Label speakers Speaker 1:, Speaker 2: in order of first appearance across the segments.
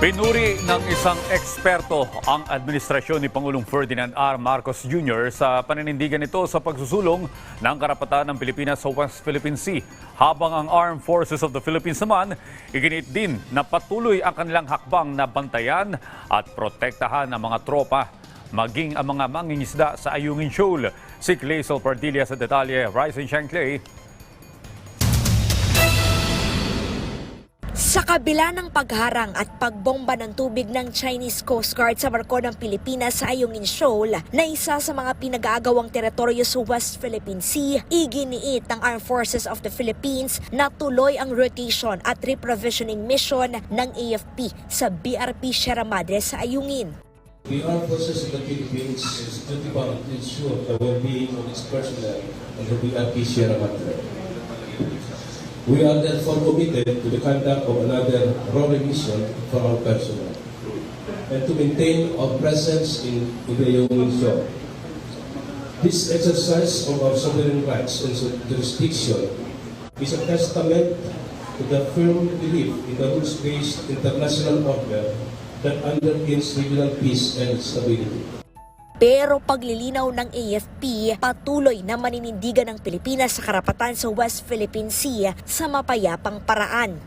Speaker 1: Pinuri ng isang eksperto ang administrasyon ni Pangulong Ferdinand R. Marcos Jr. sa paninindigan nito sa pagsusulong ng karapatan ng Pilipinas sa West Philippine Sea. Habang ang Armed Forces of the Philippines naman, iginit din na patuloy ang kanilang hakbang na bantayan at protektahan ang mga tropa maging ang mga mangingisda sa Ayungin Shoal. Si Claysel Pardilla sa detalye, Rise and Shine Clay.
Speaker 2: Sa kabila ng pagharang at pagbomba ng tubig ng Chinese Coast Guard sa barko ng Pilipinas sa Ayungin Shoal, na isa sa mga pinag-aagawang teritoryo sa West Philippine Sea, iginiit ng Armed Forces of the Philippines na tuloy ang rotation at reprovisioning mission ng AFP sa BRP Sierra Madre sa Ayungin.
Speaker 3: The Armed Forces of the Philippines is duty bound to ensure the well-being of its personnel in the BRP Sierra Madre. We are therefore committed to the conduct of another rolling mission for our personnel and to maintain our presence in Shore. This exercise of our sovereign rights and jurisdiction is a testament to the firm belief in the rules-based international order that underpins regional peace and stability.
Speaker 2: Pero paglilinaw ng AFP, patuloy na maninindigan ng Pilipinas sa karapatan sa West Philippine Sea sa mapayapang paraan.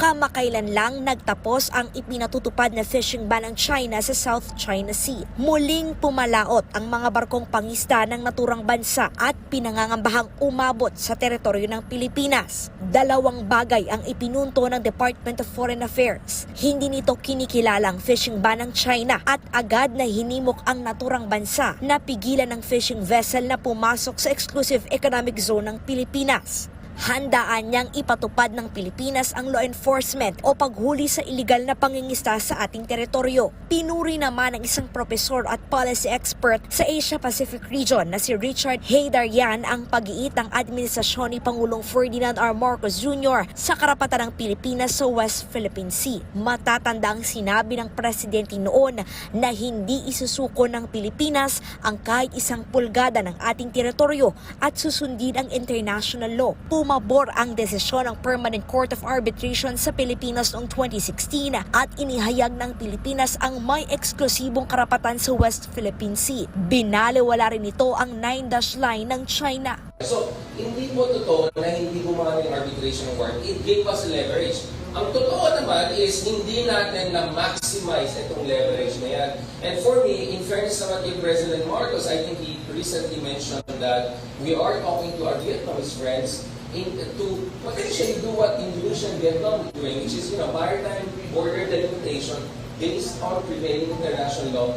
Speaker 2: Kamakailan lang nagtapos ang ipinatutupad na fishing ban ng China sa South China Sea. Muling pumalaot ang mga barkong pangista ng naturang bansa at pinangangambahang umabot sa teritoryo ng Pilipinas. Dalawang bagay ang ipinunto ng Department of Foreign Affairs. Hindi nito kinikilalang fishing ban ng China at agad na hinimok ang naturang bansa na pigilan ng fishing vessel na pumasok sa exclusive economic zone ng Pilipinas. Handaan niyang ipatupad ng Pilipinas ang law enforcement o paghuli sa iligal na pangingista sa ating teritoryo. Pinuri naman ng isang profesor at policy expert sa Asia Pacific region na si Richard Haydaryan ang pag-iit ng administrasyon ni Pangulong Ferdinand R. Marcos Jr. sa karapatan ng Pilipinas sa West Philippine Sea. Matatanda ang sinabi ng presidente noon na hindi isusuko ng Pilipinas ang kahit isang pulgada ng ating teritoryo at susundin ang international law. Pumabor ang desisyon ng Permanent Court of Arbitration sa Pilipinas noong 2016 at inihayag ng Pilipinas ang may eksklusibong karapatan sa West Philippine Sea. Binaliwala rin ito ang nine-dash line ng China.
Speaker 4: So, hindi po totoo na hindi gumana yung arbitration work. It gave us leverage. Ang totoo naman is hindi natin na-maximize itong leverage na yan. And for me, in fairness naman kay President Marcos, I think he recently mentioned that we are talking to our Vietnamese friends in, to potentially do what Indonesia and Vietnam are doing, which is, you know, maritime border delimitation based on prevailing international law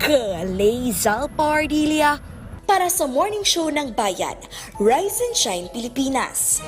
Speaker 2: Kalezal Pardilia para sa morning show ng bayan, Rise and Shine Pilipinas.